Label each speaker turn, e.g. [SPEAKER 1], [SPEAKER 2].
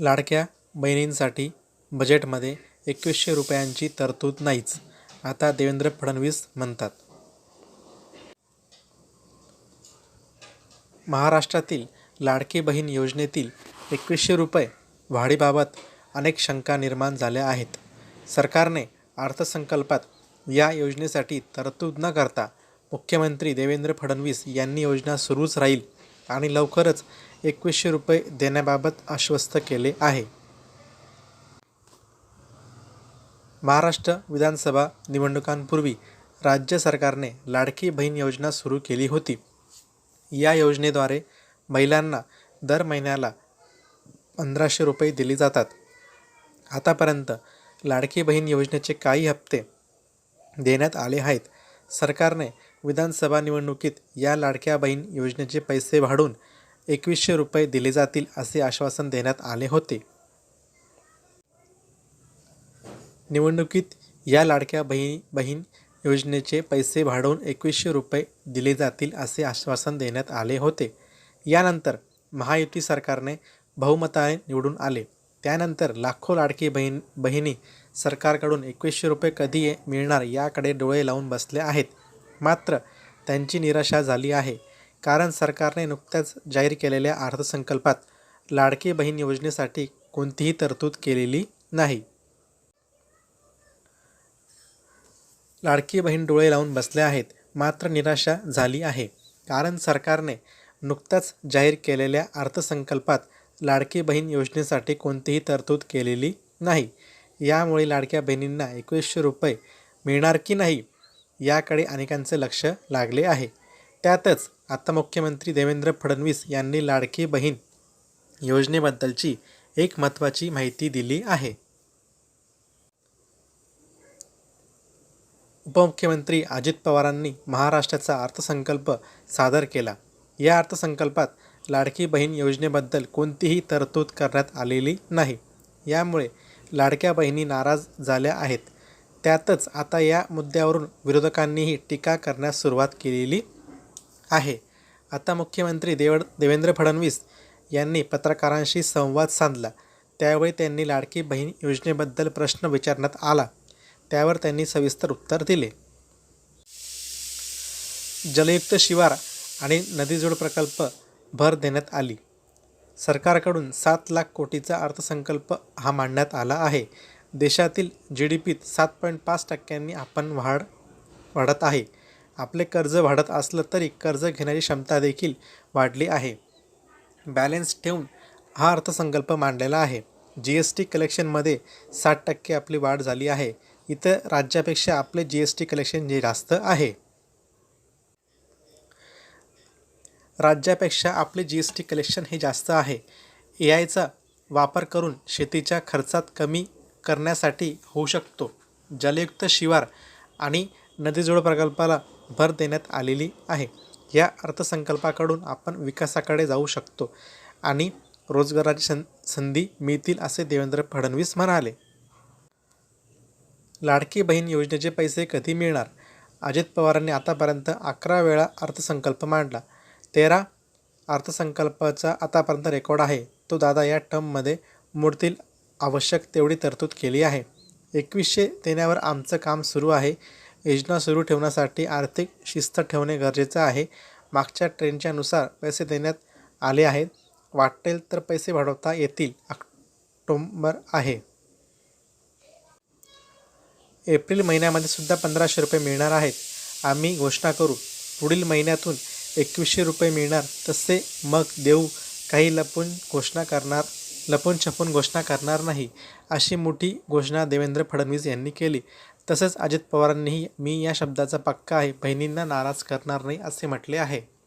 [SPEAKER 1] लाडक्या बहिणींसाठी बजेटमध्ये एकवीसशे रुपयांची तरतूद नाहीच, आता देवेंद्र फडणवीस म्हणतात. महाराष्ट्रातील लाडकी बहीण योजनेतील एकवीसशे रुपये वाढीबाबत अनेक शंका निर्माण झाल्या आहेत. सरकारने अर्थसंकल्पात या योजनेसाठी तरतूद न करता मुख्यमंत्री देवेंद्र फडणवीस यांनी योजना सुरूच राहील आणि लवकरच एकवीसशे रुपये देण्याबाबत आश्वस्त केले आहे. महाराष्ट्र विधानसभा निवडणुकांपूर्वी राज्य सरकारने लाडकी बहीण योजना सुरू केली होती. या योजनेद्वारे महिलांना दर महिन्याला पंधराशे रुपये दिले जातात. आतापर्यंत लाडकी बहीण योजनेचे काही हप्ते देण्यात आले आहेत. सरकारने विधानसभा निवडणुकीत या लाडक्या बहीण योजनेचे पैसे वाढून एकवीसशे रुपये दिले जातील असे आश्वासन देण्यात आले होते. निवडणुकीत या लाडक्या बहीण बहीण योजनेचे पैसे वाढवून एकवीसशे रुपये दिले जातील असे आश्वासन देण्यात आले होते. यानंतर महायुती सरकारने बहुमताने निवडून आले. त्यानंतर लाखो लाडकी बहिणी सरकारकडून एकवीसशे रुपये कधी मिळणार याकडे डोळे लावून बसले आहेत. मात्र त्यांची निराशा झाली आहे. कारण सरकारने नुकत्याच जाहीर केलेल्या अर्थसंकल्पात लाडकी बहीण योजनेसाठी कोणतीही तरतूद केलेली नाही. लाडकी बहीण डोळे लावून बसल्या आहेत. मात्र निराशा झाली आहे. कारण सरकारने नुकत्याच जाहीर केलेल्या अर्थसंकल्पात लाडकी बहीण योजनेसाठी कोणतीही तरतूद केलेली नाही. यामुळे लाडक्या बहिणींना एकवीसशे रुपये मिळणार की नाही याकडे अनेकांचे लक्ष लागले आहे. त्यातच आता मुख्यमंत्री देवेंद्र फडणवीस यांनी लाडकी बहीण योजनेबद्दलची एक महत्त्वाची माहिती दिली आहे. उपमुख्यमंत्री अजित पवारांनी महाराष्ट्राचा अर्थसंकल्प सादर केला. या अर्थसंकल्पात लाडकी बहीण योजनेबद्दल कोणतीही तरतूद करण्यात आलेली नाही. यामुळे लाडक्या बहिणी नाराज झाल्या आहेत. त्यातच आता या मुद्द्यावरून विरोधकांनीही टीका करण्यास सुरुवात केलेली आहे. आता मुख्यमंत्री देवेंद्र फडणवीस यांनी पत्रकारांशी संवाद साधला. त्यावेळी त्यांनी लाडकी बहीण योजनेबद्दल प्रश्न विचारण्यात आला. त्यावर त्यांनी सविस्तर उत्तर दिले. जलयुक्त शिवार आणि नदीजोड प्रकल्प भर देण्यात आली. सरकारकडून सात लाख कोटीचा अर्थसंकल्प हा मांडण्यात आला आहे. देशातील जी डी पीत सात पॉईंट पाच टक्क्यांनी आपण वाढ वाढत आहे. आपले कर्ज वाढत असलं तरी कर्ज घेण्याची क्षमता देखील वाढली आहे. बॅलेन्स ठेवून हा अर्थसंकल्प मांडलेला आहे. जी एस टी कलेक्शनमध्ये साठ टक्के आपली वाढ झाली आहे. इतर राज्यापेक्षा आपले जी एस टी कलेक्शन जास्त आहे. राज्यापेक्षा आपले जी एस टी कलेक्शन हे जास्त आहे. ए आयचा वापर करून शेतीच्या खर्चात कमी करण्यासाठी होऊ शकतो. जलयुक्त शिवार आणि नदीजोड प्रकल्पाला भर देण्यात आलेली आहे. या अर्थसंकल्पाकडून आपण विकासाकडे जाऊ शकतो आणि रोजगाराची सं संधी मिळतील असे देवेंद्र फडणवीस म्हणाले. लाडकी बहीण योजनेचे पैसे कधी मिळणार? अजित पवारांनी आतापर्यंत अकरा वेळा अर्थसंकल्प मांडला. तेरा अर्थसंकल्पाचा आतापर्यंत रेकॉर्ड आहे. तो दादा या टर्ममध्ये मोडतील आवश्यक तेवढी तरतूद केली आहे. एकवीसशे देण्यावर आमचं काम सुरू आहे. योजना सुरू ठेवण्यासाठी आर्थिक शिस्त ठेवणे गरजेचं आहे. मागच्या ट्रेनच्यानुसार पैसे देण्यात आले आहेत. वाटेल तर पैसे वाढवता येतील. ऑक्टोंबर आहे. एप्रिल महिन्यामध्ये सुद्धा पंधराशे रुपये मिळणार आहेत. आम्ही घोषणा करू. पुढील महिन्यातून एकवीसशे रुपये मिळणार तसे मग देऊ. काही लपून घोषणा करणार लपून छपून घोषणा करणार नाही, अशी मोठी घोषणा देवेंद्र फडणवीस यांनी केली. तसंच अजित पवारांनीही मी या शब्दाचा पक्का आहे, बहिणींना नाराज करणार नाही असे म्हटले आहे.